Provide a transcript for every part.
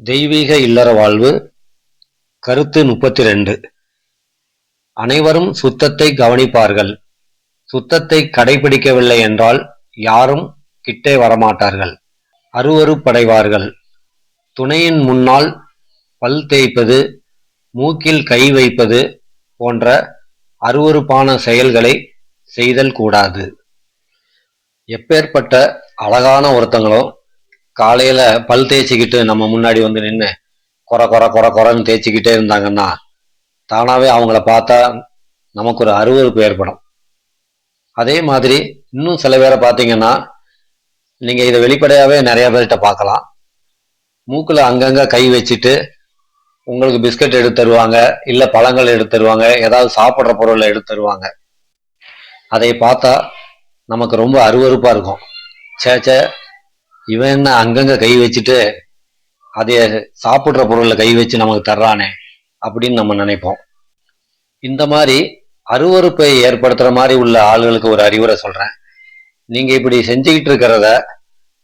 தெய்வீக இல்லற வாழ்வு கருத்து முப்பத்தி ரெண்டு அனைவரும் சுத்தத்தை கவனிப்பார்கள். சுத்தத்தை கடைபிடிக்கவில்லை என்றால் யாரும் கிட்டே வரமாட்டார்கள். அருவருப்படைவார்கள். துணையின் முன்னால் பல் தேய்ப்பது மூக்கில் கை வைப்பது போன்ற அருவருப்பான செயல்களை செய்தல் கூடாது. எப்பேற்பட்ட அழகான ஒருத்தங்களோ காலையில பல் தேய்ச்சிக்கிட்டு நம்ம முன்னாடி வந்து நின்று கொர கொர கொர கொரன்னு தேய்ச்சிக்கிட்டே இருந்தாங்கன்னா தானாவே அவங்கள பார்த்தா நமக்கு ஒரு அருவருப்பு ஏற்படும். அதே மாதிரி இன்னும் சில பேரை பார்த்தீங்கன்னா நீங்க இதை வெளிப்படையாவே நிறைய பேர்கிட்ட பார்க்கலாம். மூக்குல அங்கங்க கை வச்சுட்டு உங்களுக்கு பிஸ்கட் எடுத்து தருவாங்க இல்ல பழங்கள் எடுத்து தருவாங்க ஏதாவது சாப்பிட்ற பொருளை எடுத்து தருவாங்க. அதை பார்த்தா நமக்கு ரொம்ப அருவருப்பா இருக்கும். சே சே இவன் என்ன அங்கங்க கை வச்சுட்டு அதை சாப்பிட்ற பொருளை கை வச்சு நமக்கு தர்றானே அப்படின்னு நம்ம நினைப்போம். இந்த மாதிரி அருவருப்பை ஏற்படுத்துற மாதிரி உள்ள ஆளுகளுக்கு ஒரு அறிவுரை சொல்றேன். நீங்க இப்படி செஞ்சுக்கிட்டு இருக்கிறத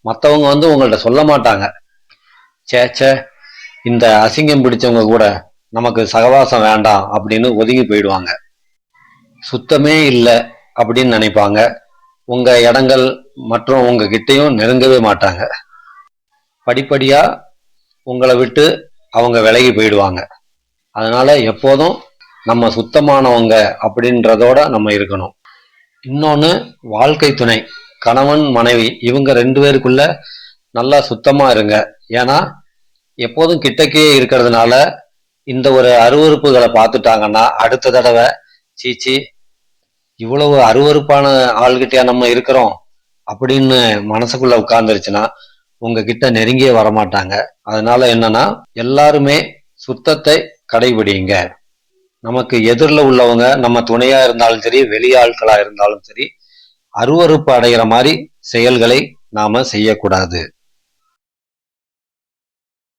மற்றவங்க வந்து உங்கள்ட்ட சொல்ல மாட்டாங்க. சே சே இந்த அசிங்கம் பிடிச்சவங்க கூட நமக்கு சகவாசம் வேண்டாம் அப்படின்னு ஒதுங்கி போயிடுவாங்க. சுத்தமே இல்லை அப்படின்னு நினைப்பாங்க. உங்க இடங்கள் மற்றும் உங்க கிட்டயும் நெருங்கவே மாட்டாங்க. படிப்படியா உங்களை விட்டு அவங்க விலகி போயிடுவாங்க. அதனால எப்போதும் நம்ம சுத்தமானவங்க அப்படின்றதோட நம்ம இருக்கணும். இன்னொன்று வாழ்க்கை துணை. கணவன் மனைவி இவங்க ரெண்டு பேருக்குள்ள நல்லா சுத்தமாக இருங்க. ஏன்னா எப்போதும் கிட்டக்கே இருக்கிறதுனால இந்த ஒரு அருவருப்புகளை பார்த்துட்டாங்கன்னா அடுத்த தடவை சீச்சி இவ்வளவு அருவருப்பான ஆள்கிட்டயா நம்ம இருக்கிறோம் அப்படின்னு மனசுக்குள்ள உட்கார்ந்துருச்சுன்னா உங்ககிட்ட நெருங்கியே வரமாட்டாங்க. அதனால என்னன்னா எல்லாருமே சுத்தத்தை கடைபிடிங்க. நமக்கு எதிரில் உள்ளவங்க நம்ம துணையா இருந்தாலும் சரி வெளியாட்களா இருந்தாலும் சரி அருவருப்பு அடைகிற மாதிரி செயல்களை நாம செய்யக்கூடாது.